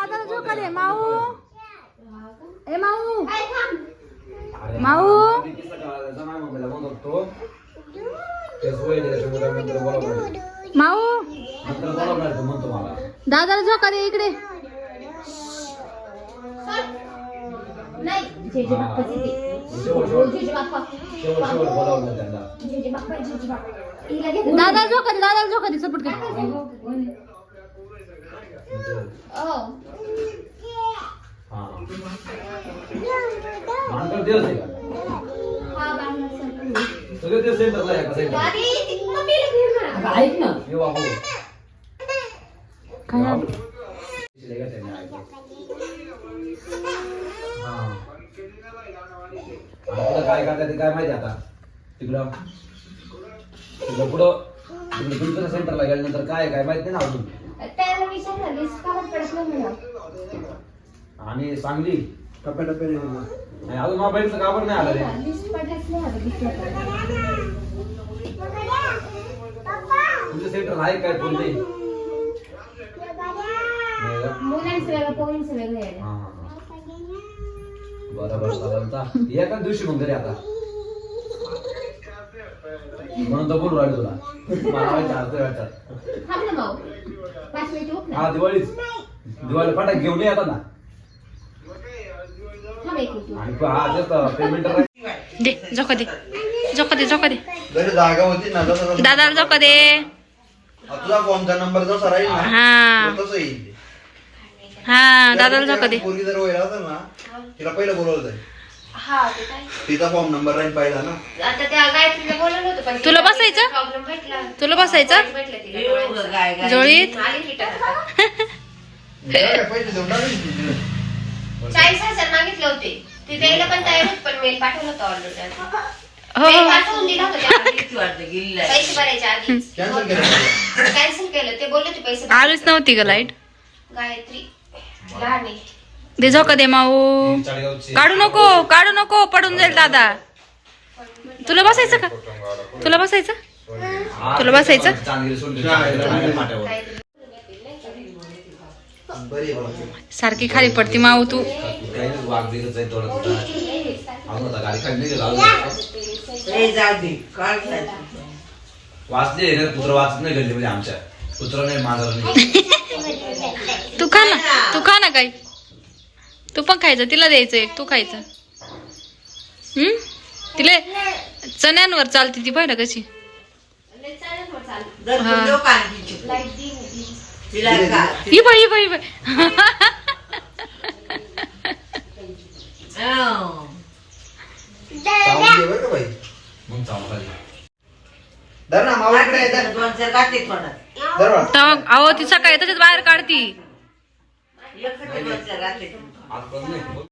दादाला झोका माऊ. ए माऊ. माऊ. माऊ. दादाला झोका दे इकडे. दादा जेजे दादाला झोका दे दादाला झोका दे सपोर्ट कर ओ. हा. दिवस आहे का? हा. सगळे दिवस सेंटरला आहे का सेंटर? ती. ऐक ना ये बाबू. काय झालं? शिलाई का त्यांनी ऐकलं. हा. आता पुढं काय करतात ते काय माहिती आता तिकडं तिकडं पुढं तिकडं तुमचं सेंटरला गेल्यानंतर काय काय माहिती नाही ना अजून त्याला विचारलं. आणि सांगली टप्प्याटप्प्याने आणि अजून मोबाईलचं का बरं नाही आलं रे. लिस्ट नाही आता. तुमचं सेंटर आहे काय पूर्ण मुलांचं वेगळं पोरींचं वेगळं आहे. हा बरं बरं चालेल चा एकाच दिवशी मग घरी आता. म्हणून तर बोलू राहिलो तुला. मला वाटतं. थांब ना भाऊ. पाच मिनिटं उठ ना हा दिवाळीच. दिवाळी फटाक घेऊन येतात ना थांब एक मिनिट आणि हा जास्त पेमेंट दे झोका दे. झोका दे झोका दे. जागा होती ना दादाला झोका दे. हा, तुझा नंबर हा. हा दादाला झोका दे. पोरगी जर वय असेल ना तिला पहिलं बोलवलं जाईल. हा ते काय? तिचा फॉर्म नंबर राहील पहिला ना. आता त्या गायत्रीला बोलवलं होतं पण तुला बसायचं? तुला बसायचं? भेटलं तिला. डोळ्यांचं. जोळीत. चाळीस हजार मागितले होते. ते द्यायला पण तयार होते पण मेल पाठवलं होतं ऑर्डर हो. हो पाठवून दिला होता त्या पैसे भरायच्या आधी. कॅन्सल केलं का? कॅन्सल केलं. ते बोलले होते पैसे आलीच नव्हती ग लाइट. गायत्री. लहान आहे दे झोका दे माऊ. काढू नको काढू नको पडून जाईल दादा. तुला बसायचं का? तुला बसायचं? तुला बसायचं? गायत्री. सारखी खाली पडती माऊ तू? वाचले ना कुत्र वाचत नाही घडली म्हणजे आमच्या. कुत्र नाही मांजर नाही. तू खा ना तू खा ना काही. तू पण खायचं तिला द्यायचं एक तू खायचं. हम्म? तिला चण्यांवर चालते ती पाहिलं कशी? हा. धर बा. तेव्हा अहो ती सकाळी तसेच बाहेर काढती.